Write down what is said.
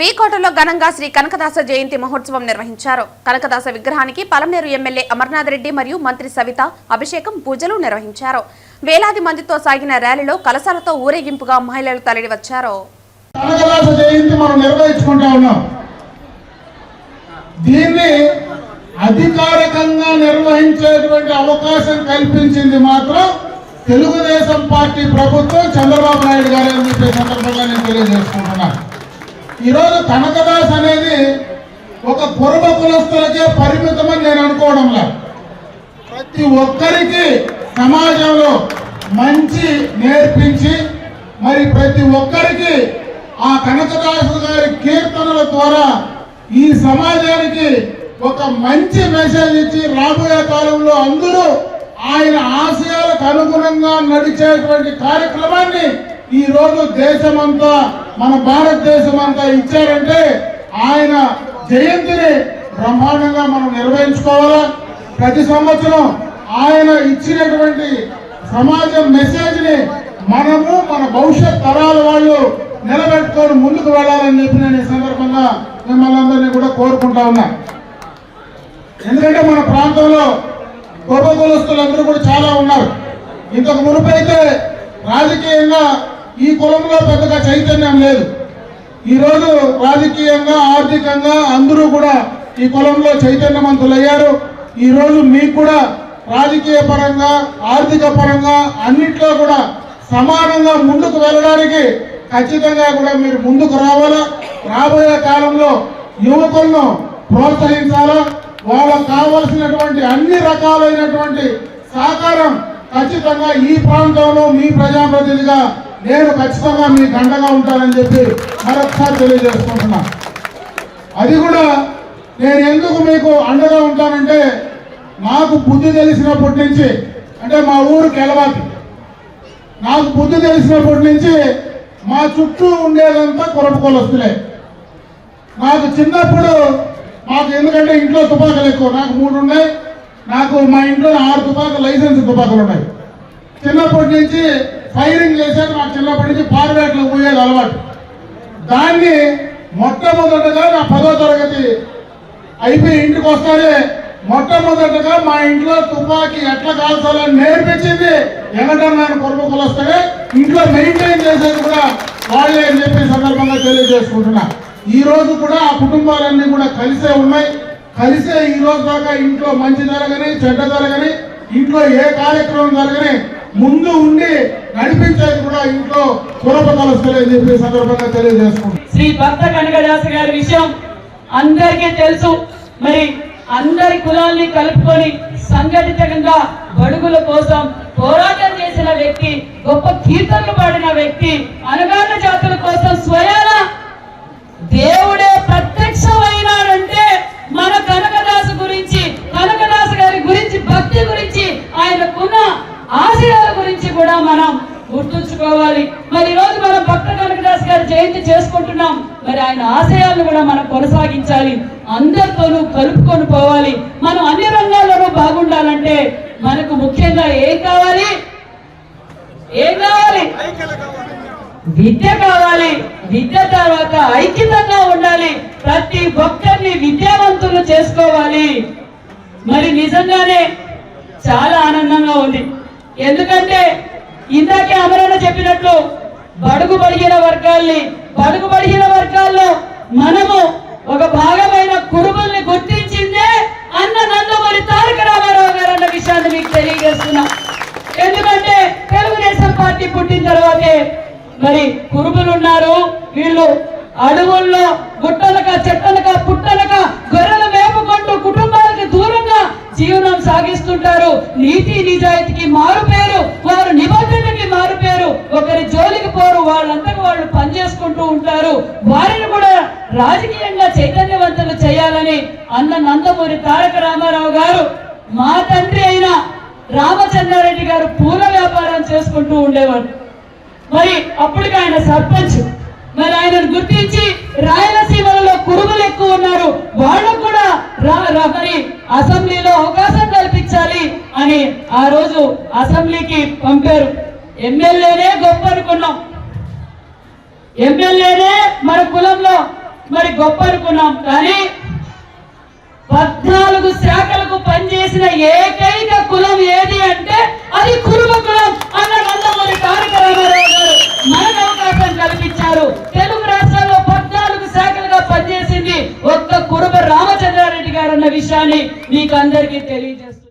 వీకోటలో ఘనంగా శ్రీ కనకదాస జయంతి మహోత్సవం నిర్వహించారు. కనకదాస విగ్రహానికి పలమనేరు ఎమ్మెల్యే అమర్నాథ్ రెడ్డి మరియు మంత్రి సవిత అభిషేకం పూజలు నిర్వహించారు. వేలాది మందితో సాగిన ర్యాలీలో కలసాలతో ఊరేగింపుగా మహిళలు తరలి వచ్చారు దీన్ని అధికారికంగా నిర్వహించేటువంటి అవకాశం కల్పించింది మాత్రం తెలుగుదేశం పార్టీ ప్రభుత్వం చంద్రబాబు నాయుడు గారు అని చెప్పే సందర్భంగా నేను తెలియజేసుకుంటున్నాను. ఈరోజు కనకదాస్ అనేది ఒక కురబ కులస్తులకే పరిమితమని నేను అనుకోవడంలా. ప్రతి ఒక్కరికి సమాజంలో మంచి నేర్పించి మరి ప్రతి ఒక్కరికి ఆ కనకదాసు గారి కీర్తనల ద్వారా ఈ సమాజానికి ఒక మంచి మెసేజ్ ఇచ్చి రాబోయే కాలంలో అందరూ ఆయన ఆశయాలకు అనుగుణంగా నడిచేటువంటి కార్యక్రమాన్ని ఈ రోజు దేశమంతా మన భారతదేశం అంతా ఇచ్చారంటే ఆయన జయంతిని బ్రహ్మాండంగా మనం నిర్వహించుకోవాలా? ప్రతి సంవత్సరం ఆయన ఇచ్చినటువంటి సమాజం మెసేజ్ని మనము మన భవిష్యత్ తరాల వాళ్ళు నిలబెట్టుకొని ముందుకు వెళ్ళాలని చెప్పి నేను ఈ సందర్భంగా మిమ్మల్ని అందరినీ కూడా కోరుకుంటా ఉన్నా. ఎందుకంటే మన ప్రాంతంలో గొప్ప కులస్తులందరూ కూడా చాలా ఉన్నారు. ఇంతకు మునుపు అయితే రాజకీయంగా ఈ కులంలో పెద్దగా చైతన్యం లేదు. ఈరోజు రాజకీయంగా ఆర్థికంగా అందరూ కూడా ఈ కులంలో చైతన్యవంతులయ్యారు. ఈరోజు మీకు కూడా రాజకీయ పరంగా ఆర్థిక పరంగా అన్నిట్లో కూడా సమానంగా ముందుకు వెళ్ళడానికి ఖచ్చితంగా కూడా మీరు ముందుకు రావాలా? రాబోయే కాలంలో యువకులను ప్రోత్సహించాలా? వాళ్ళకు కావలసినటువంటి అన్ని రకాలైనటువంటి సహకారం ఖచ్చితంగా ఈ ప్రాంతంలో మీ ప్రజాప్రతినిధిగా నేను ఖచ్చితంగా మీ దండగా ఉంటానని చెప్పి మరొకసారి తెలియజేసుకుంటున్నా. అది కూడా నేను ఎందుకు మీకు అండగా ఉంటానంటే నాకు బుద్ధి తెలిసినప్పటి నుంచి అంటే మా ఊరు కెలవాతి నాకు బుద్ధి తెలిసినప్పటి నుంచి మా చుట్టూ ఉండేదంతా కొరపకొలస్తులే నాకు చిన్నప్పుడు మాకు ఎందుకంటే ఇంట్లో తుపాకులు ఎక్కువ నాకు మూడు ఉన్నాయి. నాకు మా ఇంట్లో ఆరు తుపాకులు లైసెన్స్ తుపాకులు ఉన్నాయి. చిన్నప్పటి నుంచి ఫైరింగ్ చేశారు నాకు చిన్నప్పటి నుంచి పారివేటలకు పోయేది అలవాటు. దాన్ని మొట్టమొదటగా నా పదో తరగతి అయిపోయి ఇంటికి వస్తానే మొట్టమొదటగా మా ఇంట్లో తుపాకీ ఎట్లా కాల్చాలని నేర్పించింది ఎగటన్నాను కొరకు వస్తానే ఇంట్లో మెయింటైన్ చేసేది కూడా వాళ్ళే అని చెప్పి సందర్భంగా తెలియజేసుకుంటున్నా. ఈ రోజు కూడా ఆ కుటుంబాలన్నీ కూడా కలిసే ఉన్నాయి. కలిసే ఈ రోజు దాకా ఇంట్లో మంచి జరగని చెడ్డ జరగని ఇంట్లో ఏ కార్యక్రమం జరగని ముందు ఉండి నడిపించేది కూడా ఇంట్లో కురప చెప్పి సందర్భంగా తెలియజేసుకుంటున్నాను శ్రీ భక్త కనకదాస గారి విషయం అందరికీ తెలుసు. మరి అందరి కులాల్ని కలుపుకొని సంఘటితంగా బడుగుల కోసం పోరాటం చేసిన వ్యక్తి గొప్ప కీర్తనలు పాడిన వ్యక్తి అనగాన చేసుకుంటున్నాం. మరి ఆయన ఆశయాలను కూడా మనం కొనసాగించాలి. అందరితోనూ కలుపుకొని పోవాలి. మనం అన్ని రంగాల్లోనూ బాగుండాలంటే మనకు ముఖ్యంగా ఏం కావాలి? ఏం కావాలి? విద్య కావాలి. విద్య తర్వాత ఐక్యతంగా ఉండాలి. ప్రతి ఒక్కరిని విద్యావంతులు చేసుకోవాలి. మరి నిజంగానే చాలా ఆనందంగా ఉంది. ఎందుకంటే ఇందాకే అమరణ చెప్పినట్లు బడుగు బడిగిన వర్గాల్ని బడుగు బడిగిన వర్గాల్లో మనము ఒక భాగమైన కురుబుల్ని గుర్తించిందే అన్న నందమూరి తారక రామారావు గారు అన్న విషయాన్ని మీకు తెలియజేస్తున్నా. ఎందుకంటే తెలుగుదేశం పార్టీ పుట్టిన తర్వాతే మరి కురుబులు ఉన్నారు వీళ్ళు అడవుల్లో గుట్టలక చెట్టలక పుట్టలక గొర్రెలు మేపుకుంటూ కుటుంబాలకి దూరంగా జీవనం సాగిస్తుంటారు. నీతి నిజాయితీకి మారు పేరు వారు నిబద్ధతకి మారు ఒకరి జోలికి పోరు వాళ్ళంతకు వాళ్ళు పనిచేసుకుంటూ ఉంటారు. వారిని కూడా రాజకీయంగా చైతన్యవంతులు చేయాలని అన్న నందమూరి తారక రామారావు గారు మా తండ్రి అయిన రామచంద్రారెడ్డి గారు పూల వ్యాపారం చేసుకుంటూ ఉండేవారు. మరి అప్పటికి ఆయన సర్పంచ్. మరి ఆయనను గుర్తించి రాయలసీమలలో కురుబులు ఎక్కువ ఉన్నారు. వాళ్ళకు కూడా మరి అసెంబ్లీలో అవకాశం కల్పించాలి అని ఆ రోజు అసెంబ్లీకి పంపారు. ఎమ్మెల్యేనే గొప్ప అనుకున్నాం. ఎమ్మెల్యేనే మన కులంలో మరి గొప్ప అనుకున్నాం. కానీ పద్నాలుగు శాఖలకు పనిచేసిన ఏకైక కులం ఏది అంటే అది కురుమ కులం అన్న నందమూరి తారక రామారావు గారు మనకు అవకాశం కల్పించారు. తెలుగు రాష్ట్రాల్లో పద్నాలుగు శాఖలుగా పనిచేసింది ఒక్క కురుమ రామచంద్రారెడ్డి గారు అన్న విషయాన్ని మీకు అందరికీ తెలియజేస్తున్నారు